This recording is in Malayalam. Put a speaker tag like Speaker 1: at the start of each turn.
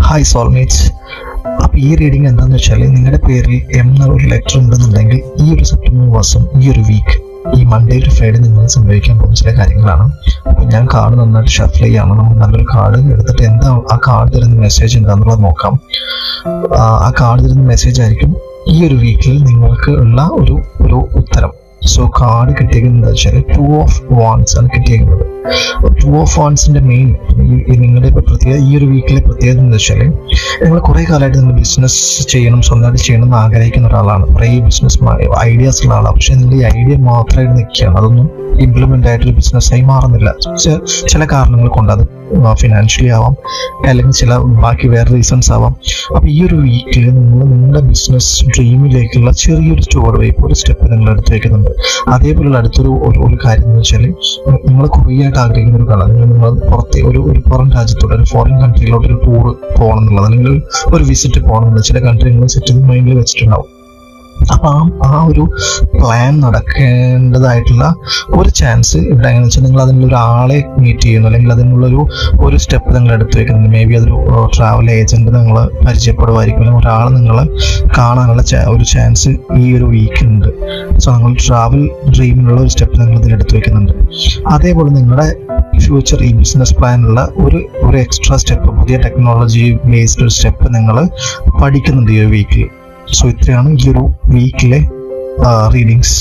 Speaker 1: ഹായ് സോൾമേറ്റ്സ് അപ്പോൾ ഈ റീഡിംഗ് എന്താണെന്ന് വെച്ചാൽ നിങ്ങളുടെ പേരിൽ എം എന്ന ഒരു ലെറ്റർ ഉണ്ടെന്നുണ്ടെങ്കിൽ ഈ ഒരു സെപ്റ്റംബർ മാസം ഈ ഒരു വീക്ക് ഈ മൺഡേ ടു ഫ്രൈഡേ നിങ്ങൾ സംഭവിക്കാൻ പോകുന്ന ചില കാര്യങ്ങളാണ്. അപ്പോൾ ഞാൻ കാർഡ് നന്നായിട്ട് ഷഫിൾ ചെയ്യാണ്. നമ്മൾ നല്ലൊരു കാർഡ് എടുത്തിട്ട് എന്താ ആ കാർഡ് തരുന്ന മെസ്സേജ് എന്താണെന്നുള്ളത് നോക്കാം. ആ, കാർഡ് തരുന്ന മെസ്സേജ് ആയിരിക്കും ഈ ഒരു വീക്കിൽ നിങ്ങൾക്ക് ഉള്ള ഒരു ഒരു ഉത്തരം. സോ കാർഡ് കിട്ടിയിരിക്കുന്നത് വെച്ചാൽ ടു ഓഫ് വാൺസ് ആണ് കിട്ടിയിരിക്കുന്നത് ടു ഓഫ് ഓൺസിന്റെ മെയിൻ നിങ്ങളുടെ ഇപ്പോൾ പ്രത്യേക ഈ ഒരു വീക്കിലെ പ്രത്യേകത എന്ന് വെച്ചാൽ നിങ്ങൾ കുറെ കാലമായിട്ട് നിങ്ങൾ ബിസിനസ് ചെയ്യണം സ്വന്തമായിട്ട് ചെയ്യണം എന്ന് ആഗ്രഹിക്കുന്ന ഒരാളാണ്. കുറേ ബിസിനസ് ഐഡിയാസ് ഉള്ള ആളാണ്. പക്ഷെ നിങ്ങൾ ഈ ഐഡിയ മാത്രമായിട്ട് നിൽക്കുകയാണ്. അതൊന്നും ഇംപ്ലിമെന്റ് ആയിട്ടൊരു ബിസിനസ്സായി മാറുന്നില്ല. ചില കാരണങ്ങൾ കൊണ്ട് അത് ഫിനാൻഷ്യലി ആവാം അല്ലെങ്കിൽ ചില ബാക്കി വേറെ റീസൺസ് ആവാം. അപ്പൊ ഈ ഒരു വീക്കിൽ നിങ്ങൾ നിങ്ങളുടെ ബിസിനസ് ഡ്രീമിലേക്കുള്ള ചെറിയൊരു ചുവട് വയ്പ് ഒരു സ്റ്റെപ്പ് നിങ്ങൾ എടുത്തു വയ്ക്കുന്നുണ്ട്. അതേപോലെയുള്ള അടുത്തൊരു ഒരു കാര്യം എന്ന് വെച്ചാൽ നിങ്ങൾ കുറേ ആയിട്ട് ആഗ്രഹിക്കുന്ന ഒരു കാര്യം നിങ്ങൾ പുറത്തെ ഒരു ഒരു പുറം രാജ്യത്തോടെ ഒരു ഫോറിൻ കൺട്രിയിലോട്ട് ഒരു ടൂർ പോകണം എന്നുള്ളത് അല്ലെങ്കിൽ ഒരു- വിസിറ്റ് പോകണം എന്നുള്ളത് ചില കൺട്രി നിങ്ങൾ സെറ്റ് മൈൻഡിൽ വെച്ചിട്ടുണ്ടാവും. അപ്പൊ ആ ആ ഒരു പ്ലാൻ നടക്കേണ്ടതായിട്ടുള്ള ഒരു ചാൻസ് ഇവിടെ എങ്ങനെ വെച്ചാൽ നിങ്ങൾ അതിനുള്ള ഒരാളെ മീറ്റ് ചെയ്യുന്നു അല്ലെങ്കിൽ അതിനുള്ള ഒരു സ്റ്റെപ്പ് നിങ്ങൾ എടുത്തു വെക്കുന്നുണ്ട് മേ ബി അതൊരു ട്രാവൽ ഏജന്റ് നിങ്ങൾ പരിചയപ്പെടുമായിരിക്കും അല്ലെങ്കിൽ ഒരാൾ നിങ്ങൾ കാണാനുള്ള ഒരു ചാൻസ് ഈ ഒരു വീക്കിലുണ്ട് സോ നിങ്ങൾ ട്രാവൽ ഡ്രീമിനുള്ള ഒരു സ്റ്റെപ്പ് നിങ്ങൾ ഇതിൽ എടുത്തു വെക്കുന്നുണ്ട്. അതേപോലെ നിങ്ങളുടെ ഫ്യൂച്ചർ ഈ ബിസിനസ് പ്ലാനുള്ള ഒരു ഒരു എക്സ്ട്രാ സ്റ്റെപ്പ് പുതിയ ടെക്നോളജി ബേസ്ഡ് ഒരു സ്റ്റെപ്പ് നിങ്ങൾ പഠിക്കുന്നുണ്ട് ഈ ഒരു വീക്കിൽ സോ ഇത്രയാണ് ഈ ഒരു വീക്കിലെ റീഡിങ്സ്